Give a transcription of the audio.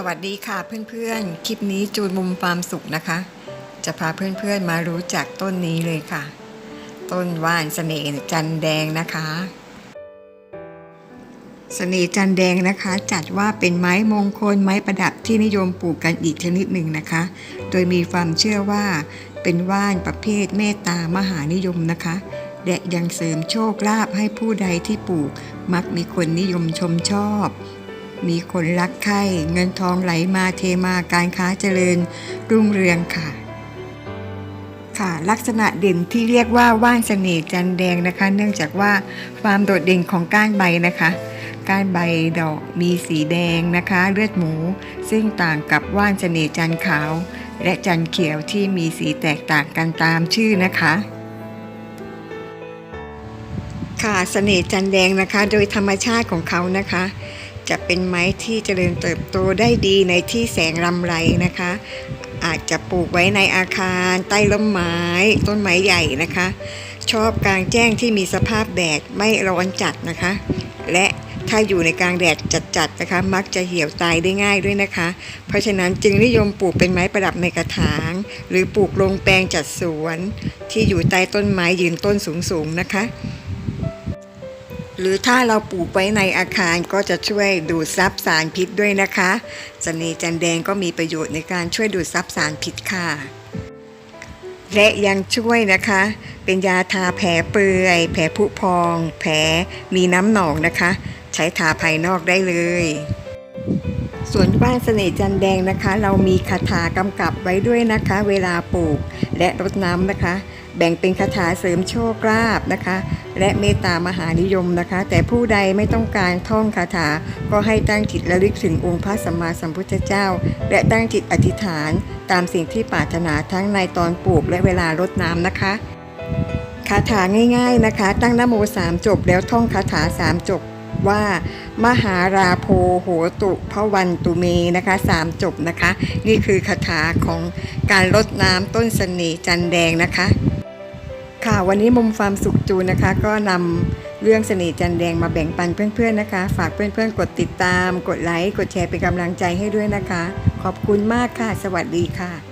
สวัสดีค่ะเพื่อนๆ คลิปนี้จูนมุมฟาร์มสุขนะคะ จะพาเพื่อนๆมารู้จักต้นนี้เลยค่ะ ต้นว่านเสน่ห์จันแดงนะคะเสน่ห์จันแดงนะคะ จัดว่าเป็นไม้มงคลไม้ประดับที่นิยมปลูกกันอีกชนิดหนึ่งนะคะ โดยมีความเชื่อว่าเป็นว่านประเภทเมตตามหานิยมนะคะ และยังเสริมโชคลาภให้ผู้ใดที่ปลูกมักมีคนนิยมชมชอบ มีคนรักใคร่เงินทองไหลมาเทมาการค้าเจริญรุ่งเรืองค่ะ ค่ะ ลักษณะเด่นที่เรียกว่าว่านเสน่ห์จันแดงนะคะ เนื่องจากว่าความโดดเด่นของก้านใบนะคะ ก้านใบดอกมีสีแดงนะคะ เลือดหมู ซึ่งต่างกับว่านเสน่ห์จันขาว และจันเขียวที่มีสีแตกต่างกันตามชื่อนะคะค่ะเสน่ห์จันแดงนะคะ โดยธรรมชาติของเขานะคะ จะเป็นไม้ที่เจริญเติบโตได้ดีในที่แสงรำไรนะคะ อาจจะปลูกไว้ในอาคาร ใต้ร่มไม้ ต้นไม้ใหญ่นะคะ ชอบกลางแจ้งที่มีสภาพแดดไม่ร้อนจัดนะคะ และถ้าอยู่ในกลางแดดจัดๆนะคะ มักจะเหี่ยวตายได้ง่ายด้วยนะคะ เพราะฉะนั้นจึงนิยมปลูกเป็นไม้ประดับในกระถาง หรือปลูกลงแปลงจัดสวน ที่อยู่ใต้ต้นไม้ยืนต้นสูงๆนะคะ หรือถ้าเราปลูกไว้ในอาคารก็จะช่วยดูดซับสารพิษด้วยนะคะเสน่ห์จันแดงก็มีประโยชน์ในการช่วยดูดซับสารพิษค่ะ และยังช่วยนะคะ เป็นยาทาแผลเปื่อย แผลผุพอง แผลมีน้ำหนองนะคะ ใช้ทาภายนอกได้เลยส่วนบ้านเสน่ห์จันแดงนะคะ เรามีคาถากำกับไว้ด้วยนะคะ เวลาปลูกและรดน้ำนะคะ แบ่งเป็นคาถาเสริมโชคลาภนะคะ และเมตตามหานิยมนะคะ แต่ผู้ใดไม่ต้องการท่องคาถา ก็ให้ตั้งจิตระลึกถึงองค์พระสัมมาสัมพุทธเจ้า และตั้งจิตอธิษฐาน ตามสิ่งที่ปรารถนาทั้งในตอนปลูกและเวลารดน้ำนะคะคาถาง่ายๆนะคะ ตั้งนโมสามจบแล้วท่องคาถาสามจบว่า มหาราโพโหตุพระวันตุเมนะคะสามจบนะคะ นี่คือคาถาของการรดน้ำต้นสน่ห์จันแดงนะคะ ค่ะวันนี้มุมฟาร์มสุขจูนนะคะ ก็นำเรื่องเสน่ห์จันแดงมาแบ่งปันเพื่อนๆนะคะ ฝากเพื่อนๆกดติดตาม กดไลค์กดแชร์เป็นกำลังใจให้ด้วยนะคะ ขอบคุณมากค่ะ สวัสดีค่ะ